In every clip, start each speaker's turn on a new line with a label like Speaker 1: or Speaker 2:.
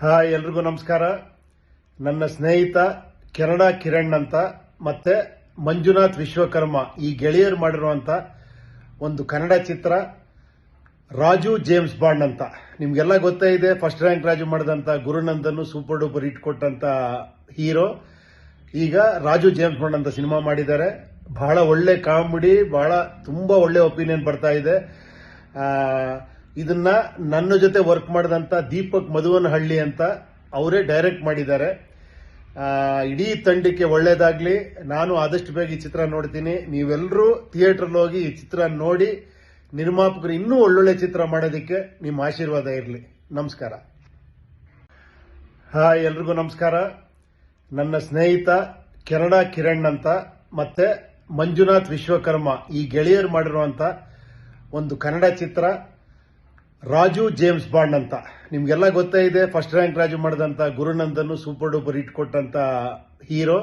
Speaker 1: Hi ಎಲ್ರಿಗೂ ನಮಸ್ಕಾರ. ನನ್ನ ಸ್ನೇಹಿತ ಕೆನಡಾ ಕಿರಣ್ ಅಂತ, ಮತ್ತೆ ಮಂಜುನಾಥ್ ವಿಶ್ವಕರ್ಮ, ಈ ಗೆಳೆಯರು ಮಾಡಿರುವಂತ ಒಂದು ಕನ್ನಡ ಚಿತ್ರ ರಾಜು ಜೇಮ್ಸ್ ಬಾಂಡ್ ಅಂತ. ನಿಮ್ಗೆಲ್ಲ ಗೊತ್ತೇ ಇದೆ ಫಸ್ಟ್ ರ್ಯಾಂಕ್ ರಾಜು ಮಾಡಿದಂತ ಗುರುನಂದನ್ ಸೂಪರ್ ಡೂಪರ್ ಹಿಟ್ ಕೊಟ್ಟಂತ ಹೀರೋ. ಈಗ ರಾಜು ಜೇಮ್ಸ್ ಬಾಂಡ್ ಅಂತ ಸಿನಿಮಾ ಮಾಡಿದ್ದಾರೆ. ಬಹಳ ಒಳ್ಳೆ ಕಾಮಿಡಿ, ಬಹಳ ತುಂಬಾ ಒಳ್ಳೆ ಒಪಿನಿಯನ್ ಬರ್ತಾ ಇದೆ. ಇದನ್ನ ನನ್ನ ಜೊತೆ ವರ್ಕ್ ಮಾಡಿದಂತ ದೀಪಕ್ ಮಧುವನಹಳ್ಳಿ ಅಂತ ಅವರೇ ಡೈರೆಕ್ಟ್ ಮಾಡಿದ್ದಾರೆ. ಇಡೀ ತಂಡಕ್ಕೆ ಒಳ್ಳೇದಾಗ್ಲಿ. ನಾನು ಆದಷ್ಟು ಬೇಗ ಈ ಚಿತ್ರ ನೋಡ್ತೀನಿ. ನೀವೆಲ್ಲರೂ ಥಿಯೇಟರ್ ಹೋಗಿ ಈ ಚಿತ್ರ ನೋಡಿ, ನಿರ್ಮಾಪಕರು ಇನ್ನೂ ಒಳ್ಳೊಳ್ಳೆ ಚಿತ್ರ ಮಾಡೋದಕ್ಕೆ ನಿಮ್ಮ ಆಶೀರ್ವಾದ ಇರಲಿ. ನಮಸ್ಕಾರ. ಹಾಯ್, ಎಲ್ರಿಗೂ ನಮಸ್ಕಾರ. ನನ್ನ ಸ್ನೇಹಿತ ಕೆನಡಾ ಕಿರಣ್ ಅಂತ, ಮತ್ತೆ ಮಂಜುನಾಥ್ ವಿಶ್ವಕರ್ಮ, ಈ ಗೆಳೆಯರು ಮಾಡಿರುವಂತ ಒಂದು ಕನ್ನಡ ಚಿತ್ರ. ರಾಜು ಜೇಮ್ಸ್ ಬಾಂಡ್ ಅಂತ. ನಿಮ್ಗೆಲ್ಲ ಗೊತ್ತೇ ಇದೆ ಫಸ್ಟ್ ರ್ಯಾಂಕ್ ರಾಜು ಮಾಡಿದಂತ ಗುರುನಂದನ್ ಸೂಪರ್ ಡೂಪರ್ ಹಿಟ್ ಕೊಟ್ಟಂತ ಹೀರೋ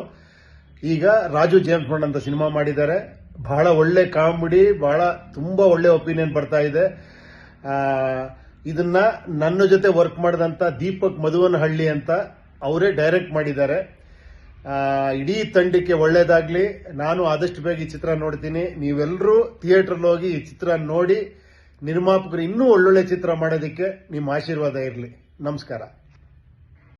Speaker 1: ಈಗ ರಾಜು ಜೇಮ್ಸ್ ಬಾಂಡ್ ಅಂತ ಸಿನಿಮಾ ಮಾಡಿದ್ದಾರೆ. ಬಹಳ ಒಳ್ಳೆ ಕಾಮಿಡಿ, ಬಹಳ ತುಂಬಾ ಒಳ್ಳೆ ಒಪಿನಿಯನ್ ಬರ್ತಾ ಇದೆ. ಇದನ್ನ ನನ್ನ ಜೊತೆ ವರ್ಕ್ ಮಾಡಿದಂತ ದೀಪಕ್ ಮಧುವನಹಳ್ಳಿ ಅಂತ ಅವರೇ ಡೈರೆಕ್ಟ್ ಮಾಡಿದ್ದಾರೆ. ಇಡೀ ತಂಡಕ್ಕೆ ಒಳ್ಳೇದಾಗ್ಲಿ. ನಾನು ಆದಷ್ಟು ಬೇಗ ಈ ಚಿತ್ರ ನೋಡ್ತೀನಿ. ನೀವೆಲ್ಲರೂ ಥಿಯೇಟರ್ ಹೋಗಿ ಈ ಚಿತ್ರ ನೋಡಿ ನಿರ್ಮಾಪಕರು ಇನ್ನೂ ಒಳ್ಳೊಳ್ಳೆ ಚಿತ್ರ ಮಾಡೋದಕ್ಕೆ ನಿಮ್ಮ ಆಶೀರ್ವಾದ ಇರಲಿ. ನಮಸ್ಕಾರ.